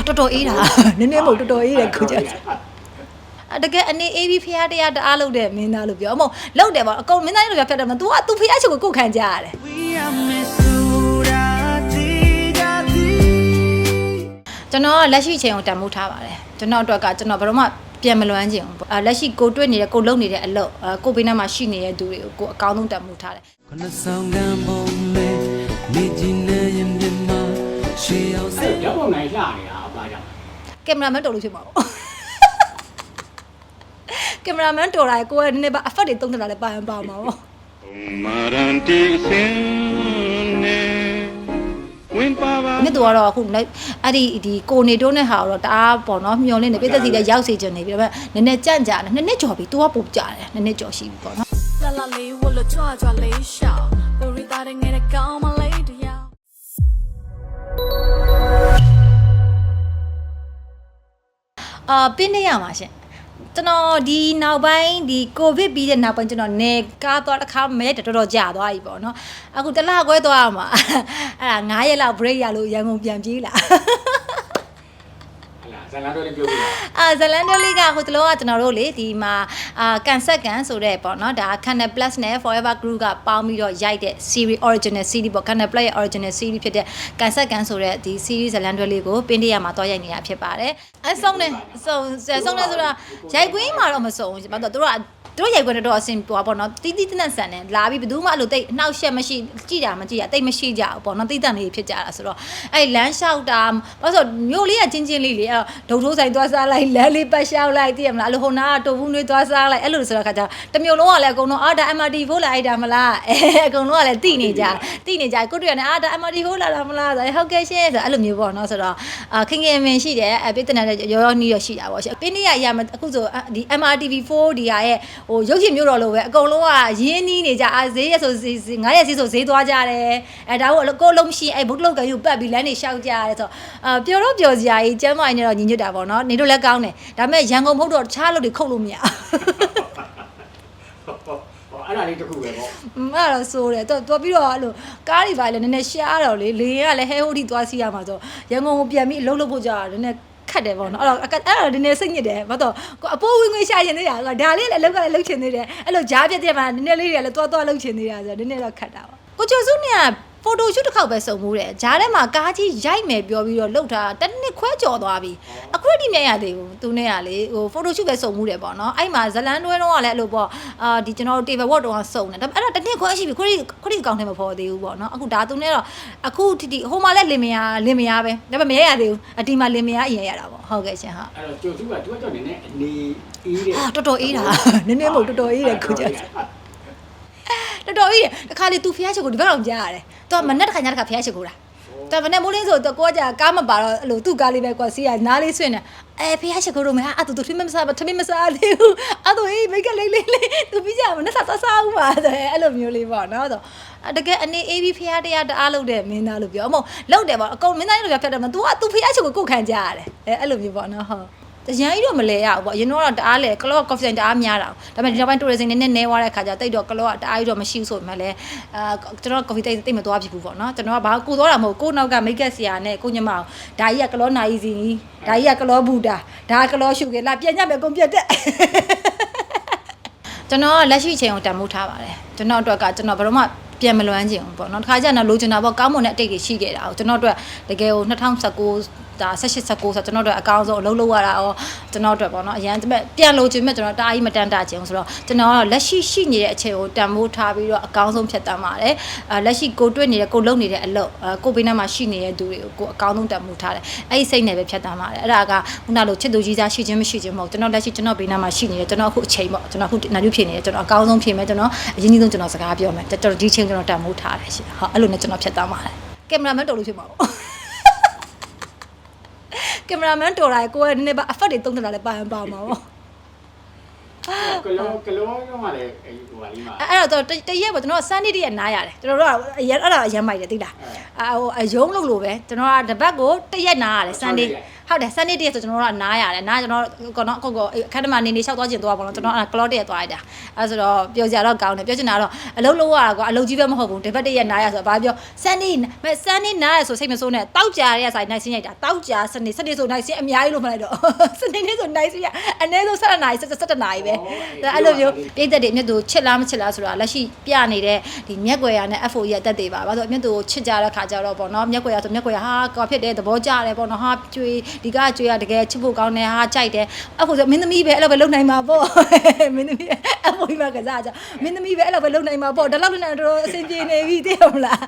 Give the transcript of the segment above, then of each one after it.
အာတော်တော်အေးတာနည်းနည်းမဟုတ်တော်တော်အေးတယ်ခုကျအတကယ်အနေအေးပြီးဖះတရားတအားလုပ်တဲ့မင်းသားလို့ပြောမဟုတ်လုပ်တယ်ပေါ့အကုန်မင်းသားလို့ပြောဖြတ်တယ်မ तू က तू ဖះချက်ကိုကိုယ်ခံကြရတယ် We are Misura Tigati ကျွန်တော်ကလက်ရှိချိန်ကိုတန်ဖိုးထားပါတယ်ကျွန်တော်အတွက်ကကျွန်တော်ဘယ်တော့မှပြန်မလွမ်းချင်ဘူးပေါ့အာလက်ရှိကိုတွေ့နေတဲ့ကိုလုံနေတဲ့အလုပ်အာကိုဘေးနားမှာရှိနေတဲ့သူတွေကိုကိုအကောင်းဆုံးတန်ဖိုးထားတယ်ခဏဆောင်ကံပုံလေးနေကြည့်နေရင်မြင်မရှေးအောင်စအဲ့ဓာတ်ပုံနိုင်လှနေတာအပါကြောင့် ကင်မရာမန်တော်လို့ဖြစ်မှာပေါ့ကင်မရာမန်တော်တာကိုကနည်းနည်းပါ effect တွေတုံးတက်တာလည်းပါရင်ပါမှာပေါ့ Maranti sene win pava မြစ်သူကတော့အခုလိုက်အဲ့ဒီဒီကိုနေတိုးနဲ့ဟာတော့တအားပေါ့နော်မျောလင်းနေပြည့်သက်စီလည်းရောက်စေချင်နေပြီဒါပေမဲ့နည်းနည်းကြန့်ကြာတယ်နည်းနည်းကြော်ပြီ तू ကပုံကြတယ်နည်းနည်းကြော်ရှိပြီပေါ့နော် La la li wo lo chwa chwa li sha. Bu ri ta de nge de kaung ma lai အာပြင်းနေရမှာရှင်ကျွန်တော်ဒီနောက်ပိုင်းဒီကိုဗစ်ပြီးတဲ့နောက်ပိုင်းကျွန်တော်နေကားသွားတစ်ခါမရက်တော်တော်ကြာသွားပြီပေါ့နော်အခုတစ်လခွဲသွားရမှာအဲ့ဒါ9ရက်လောက် break ရလို့ရန်ကုန်ပြန်ပြေးလာဟလာ ဇလန်တို့လည်းပြောပြတာအာဇလန်ဒိုလေးကဟိုတလောကကျွန်တော်တို့လေဒီမှာအာကန်ဆက်ကန်ဆိုတဲ့ပေါ့နော်ဒါ Canal Plus နဲ့ Forever Group ကပေါင်းပြီးတော့ရိုက်တဲ့ series original series ပေါ့ Canal Plus ရဲ့ original series ဖြစ်တဲ့ကန်ဆက်ကန်ဆိုတဲ့ဒီ series ဇလန်ဒိုလေးကိုပင်းတရမှာတွားရိုက်နေတာဖြစ်ပါတယ်အဆုံးနဲ့အဆုံးအဆုံးနဲ့ဆိုတာရိုက်ကွင်းမှာတော့မဆုံးဘူးဘာလို့လဲသူတို့ကသူ တို့ရိုက်ခွင့်တော့အဆင်ပွားပေါ့နော်တီးတီးတနက်ဆန်တယ်လာပြီးဘယ်သူမှအဲ့လိုတိတ်အနှောက်အယှက်မရှိကြည်တာမကြည်တာတိတ်မရှိကြဘူးပေါ့နော်တိတ်တန်လေးဖြစ်ကြတာဆိုတော့အဲ့လမ်းလျှောက်တာဘာလို့ဆိုမြို့လေးကချင်းချင်းလေးလေအဲ့ဒုံထိုးဆိုင်သွားစားလိုက်လမ်းလေးပတ်လျှောက်လိုက်သိရမလားအဲ့လိုဟိုနာကတူဘူးနွေးသွားစားလိုက်အဲ့လိုဆိုတော့ခါကျတမျိုးလုံးကလည်းအကုန်လုံးအာဒါ MRT ဖိုးလာလိုက်တာမလားအဲအကုန်လုံးကလည်းတိနေကြတိနေကြကိုတွေ့ရတယ်အာဒါ MRT ဖိုးလာတာမလားဆိုဟုတ်ကဲ့ရှင်းဆိုအဲ့လိုမျိုးပေါ့နော်ဆိုတော့အာခင်ခင်မင်ရှိတယ်အပိတနာတဲ့ရောရောနီးရရှိတာပေါ့ရှင်ပင်းနေရရမအခုဆိုဒီ MRTV4 ဒီဟာရဲ့ဟိုရုပ်ရှင်မျိုးတော်လိုပဲအကုန်လုံးကရင်းနှီးနေကြအာဈေးရဆိုငါးရက်ဈေးဆိုဈေးသွားကြတယ်အဲဒါကိုကိုလုံးမရှိအဲဘုတ်လုတ်ကယူပတ်ပြီးလမ်းနေရှောက်ကြရတယ်ဆိုတော့အာပျော်တော့ပျော်စရာကြီးကျမ်းမိုင်းနဲ့တော့ညီညွတ်တာပေါ့နော်နေတို့လည်းကောင်းတယ်ဒါပေမဲ့ရန်ကုန်မဟုတ်တော့တခြားလူတွေခုတ်လို့မရဟောအဲ့ဒါလေးတစ်ခုပဲပေါ့อืมအဲ့ဒါတော့ဆိုးတယ်တော့တော့ပြီးတော့အဲ့လိုကားတွေပါလေနည်းနည်းရှားတော့လေလေရင်ကလည်းဟဲဟိုတီသွားစီရမှာဆိုရန်ကုန်ကိုပြန်ပြီးအလုပ်လုပ်ဖို့ကြာတာနည်းနည်း ခတ်တယ်ပေါ့နော်အဲ့တော့အဲ့တော့နည်းနည်းစိတ်ညစ်တယ်ဘာတော့ကိုအပိုးဝင်ငွေရှာရင်သေးတာဒါလေးလည်းအလုပ်ကလည်းလုပ်ချင်သေးတယ်အဲ့လိုကြားပြက်ပြက်မှာနည်းနည်းလေးတွေကလည်းတွားတွားလုပ်ချင်သေးတာဆိုတော့နည်းနည်းတော့ခတ်တာပေါ့ကိုချိုစုနဲ့က ဖိုတိုရှုတစ်ခေါက်ပဲစုံမှုတယ်ဂျားထဲမှာကားကြီးရိုက်မယ်ပြောပြီးတော့လှုပ်တာတစ်နှစ်ခွဲကျော်သွားပြီအခုထိမရသေးဘူးသူနဲ့ကလေဟိုဖိုတိုရှုပဲစုံမှုတယ်ပေါ့နော်အဲ့မှာဇလန်တွဲတော့ကလည်းအဲ့လိုပေါ့အာဒီကျွန်တော်တို့ table work တော့ကစုံတယ်ဒါပေမဲ့အဲ့ဒါတစ်နှစ်ခွဲရှိပြီခုထိခုထိကောင်းတယ်မဖော်သေးဘူးပေါ့နော်အခုဒါသူနဲ့တော့အခုထိထိဟိုမှာလည်းလင်မယားလင်မယားပဲဒါပေမဲ့မရရသေးဘူးအဒီမှာလင်မယားအရင်ရတာပေါ့ဟုတ်ကဲ့ရှင်ဟုတ်အဲ့တော့ကျော်စုကသူကကြောင့်နည်းနည်းအနေအေးတယ်အာတော်တော်အေးတာနည်းနည်းမဟုတ်တော်တော်အေးတယ်ခုကျတော်တော်အေးတယ်တခါလေ तू ဖျားချက်ကိုဒီဘက်တော့ကြားရတယ် သူကမနဲ့တစ်ခါညတစ်ခါဖျားရှိခိုးတာသူကမနဲ့မိုးလင်းဆိုသူကိုကကြာကားမပါတော့အဲ့လိုသူ့ကားလေးပဲကွာစီးရနားလေးဆွင့်နေအဲဖျားရှိခိုးတော့မယ်အာသူသူထမင်းမစားမထမင်းမစားသေးဘူးအာသူဟေးမိတ်ကလေးလေးလေးသူပြီးကြမနဲ့စားစားစားဦးပါဆိုအဲ့လိုမျိုးလေးပေါ့နော်ဆိုတကယ်အနေအေးပြီးဖျားတရားတအားလုပ်တဲ့မင်းသားလို့ပြောအမဟုတ်လုပ်တယ်ပေါ့အကုန်မင်းသားရဲ့လိုပြောဖျက်တယ်မ तू က तू ဖျားရှိခိုးကိုကိုခံကြရတယ်အဲအဲ့လိုမျိုးပေါ့နော်ဟုတ် တရန်ကြီးတော့မလဲရဘူးပေါ့အရင်တော့တအားလဲကလော့ကော်ဖီဆိုင်တအားများတာဒါပေမဲ့ဒီနောက်ပိုင်းတိုရစ်စင်နည်းနည်းနဲသွားတဲ့ခါကျတိတ်တော့ကလော့ကတအားကြီးတော့မရှိဘူးဆိုပေမဲ့လည်းအာကျွန်တော်ကော်ဖီတိတ်တိတ်မသွားဖြစ်ဘူးပေါ့နော်ကျွန်တော်ကဘာကိုသွားတာမဟုတ်ကိုနောက်ကမိတ်ကက်ဆရာနဲ့ကိုညမအောင်ဒါကြီးကကလော့နိုင်စီဒါကြီးကကလော့ဘူတာဒါကလော့ရှုကေလာပြန်ညမယ်ကုန်ပြတ်တဲ့ကျွန်တော်လက်ရှိချိန်ကိုတန်ဖိုးထားပါတယ်ကျွန်တော်အတွက်ကကျွန်တော်ဘယ်တော့မှပြန်မလွမ်းချင်ဘူးပေါ့နော်တစ်ခါကျတော့လိုချင်တာပေါ့ကောင်းမွန်တဲ့အတိတ်တွေရှိခဲ့တာကိုကျွန်တော်အတွက်တကယ်ကို2019 ဒါ18 19ဆိုကျွန်တော်တို့အကောင်းဆုံးအလုပ်လုပ်ရတာရောကျွန်တော်တို့ပေါ့နော်အရန်ပြန်လို့ချင်မဲ့ကျွန်တော်တအားကြီးမတန်တာချင်ဘူးဆိုတော့ကျွန်တော်ကတော့လက်ရှိရှိနေတဲ့အချိန်ကိုတန်ဖိုးထားပြီးတော့အကောင်းဆုံးဖြတ်တမ်းပါတယ်အာလက်ရှိကိုတွေ့နေတဲ့ကိုလုပ်နေတဲ့အလုပ်အာကိုဘေးနားမှာရှိနေတဲ့သူတွေကိုကိုအကောင်းဆုံးတန်ဖိုးထားတယ်အဲ့ဒီစိတ်နဲ့ပဲဖြတ်တမ်းပါတယ်အဲ့ဒါကခုနလိုချစ်သူကြီးစားရှိခြင်းမရှိခြင်းမဟုတ်ကျွန်တော်လက်ရှိကျွန်တော်ဘေးနားမှာရှိနေတယ်ကျွန်တော်အခုအချိန်ပေါ့ကျွန်တော်အခုနာယူဖြစ်နေတယ်ကျွန်တော်အကောင်းဆုံးဖြစ်မယ်ကျွန်တော်အရင်ကြီးဆုံးကျွန်တော်စကားပြောမယ်ကျွန်တော်ဒီချိန်ကျွန်တော်တန်ဖိုးထားတယ်ရှင်ဟုတ်အဲ့လိုနဲ့ကျွန်တော်ဖြတ်တမ်းပါတယ်ကင်မရာမန်တော်လို့ဖြစ်မှာပေါ့ ကင်မရာမန်တော်တာကိုကနည်းနည်းပါ effect တွေတုံးတက်တာလည်းပါရင်ပါမှာပေါ့ကလောကလောကမှလည်းအဲ့ဟိုပါလေးမှာအဲ့အဲ့တော့တရက်ပေါ့ကျွန်တော်စမ်းနေတရက်နားရတယ်ကျွန်တော်တို့ကအရအဲ့ဒါအရမ်းမိုက်တယ်သိလားအဟိုအယုံလို့လို့ပဲကျွန်တော်ကတပတ်ကိုတရက်နားရတယ်စမ်းနေ ဟုတ်တယ် Sunday တည်းဆိုကျွန်တော်တို့ကနားရတယ်နားကျွန်တော်ကောနော်ကောကောအခက်တမနေနေလျှောက်သွားကျင်သွားပါတော့ကျွန်တော်က cloud တည်းသွားလိုက်တာအဲဆိုတော့ပြောကြတော့ကောင်းတယ်ပြောချင်တာတော့အလုံးလုံးရတာကွာအလုံးကြီးပဲမဟုတ်ဘူးဒီဘက်တည်းရနားရဆိုတော့ဘာပြော Sunday မဲ Sunday နားရဆိုစိတ်မဆိုးနဲ့တောက်ကြရတဲ့ဆိုင်နိုင်စင်းရိုက်တာတောက်ကြ Sunday Sunday ဆိုနိုင်စင်းအများကြီးလို့မလိုက်တော့ Sunday နေ့ဆိုနိုင်စင်းရအနည်းဆုံး7နာရီ7နာရီပဲအဲ့လိုမျိုးပြည့်သက်တွေအမြတ်သူချစ်လားမချစ်လားဆိုတာလက်ရှိပြနေတဲ့ဒီမျက်ွယ်ရနဲ့ FO ရဲ့အသက်တွေပါဘာလို့အမြတ်သူချစ်ကြတဲ့ခါကြတော့ပေါ့နော်မျက်ွယ်ရဆိုမျက်ွယ်ရဟာကောဖြစ်တဲ့သဘောကျတယ်ပေါ့နော်ဟာကျွေးဒီကကျွေးရတကယ်ချစ်ဖို့ကောင်းတယ်ဟာကြိုက်တယ်အဲ့ဆိုမင်းသမီးပဲအဲ့လိုပဲလုံနိုင်မှာပေါ့မင်းသမီးအဲ့ဘိုးကြီးမကစားကြမင်းသမီးပဲအဲ့လိုပဲလုံနိုင်မှာပေါ့ဒါလောက်နဲ့တော့အဆင်ပြေနေပြီသိရမလား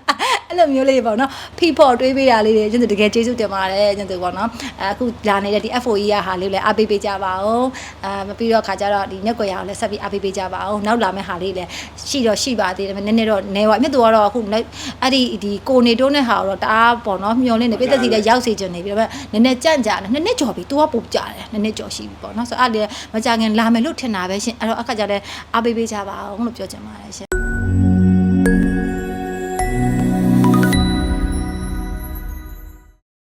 အဲ့လိုမျိုးလေးပေါ့နော်ဖိဖို့တွေးပေးတာလေးတွေကျန်တကယ်ကျေးဇူးတင်ပါတယ်ကျန်တူပေါ့နော်အခုလာနေတဲ့ဒီ FOE ရဟာလေးလည်းအားပေးပေးကြပါအောင်အာပြီးတော့ခါကြတော့ဒီမျက်ကွယ်ရအောင်လည်းဆက်ပြီးအားပေးပေးကြပါအောင်နောက်လာမယ့်ဟာလေးလည်းရှိတော့ရှိပါသေးတယ်နည်းနည်းတော့နေပါမြတ်သူကတော့အခုအဲ့ဒီဒီကိုနေတိုးနဲ့ဟာတော့တအားပေါ့နော်မျောလင်းနေပြည့်သက်စီလည်းရောက်စေချင်နေပြီဒါပေမဲ့နည်းနည်းကြန့်ကြာတယ်နှစ်နှစ်ကျော်ပြီ तू ကပုံကြတယ်နည်းနည်းကျော်ရှိပြီပေါ့နော်ဆိုတော့အဲ့ဒီမကြခင်လာမယ်လို့ထင်တာပဲရှင်အဲ့တော့အခါကြတဲ့အားပေးပေးကြပါအောင်လို့ပြောချင်ပါတယ်ရှင်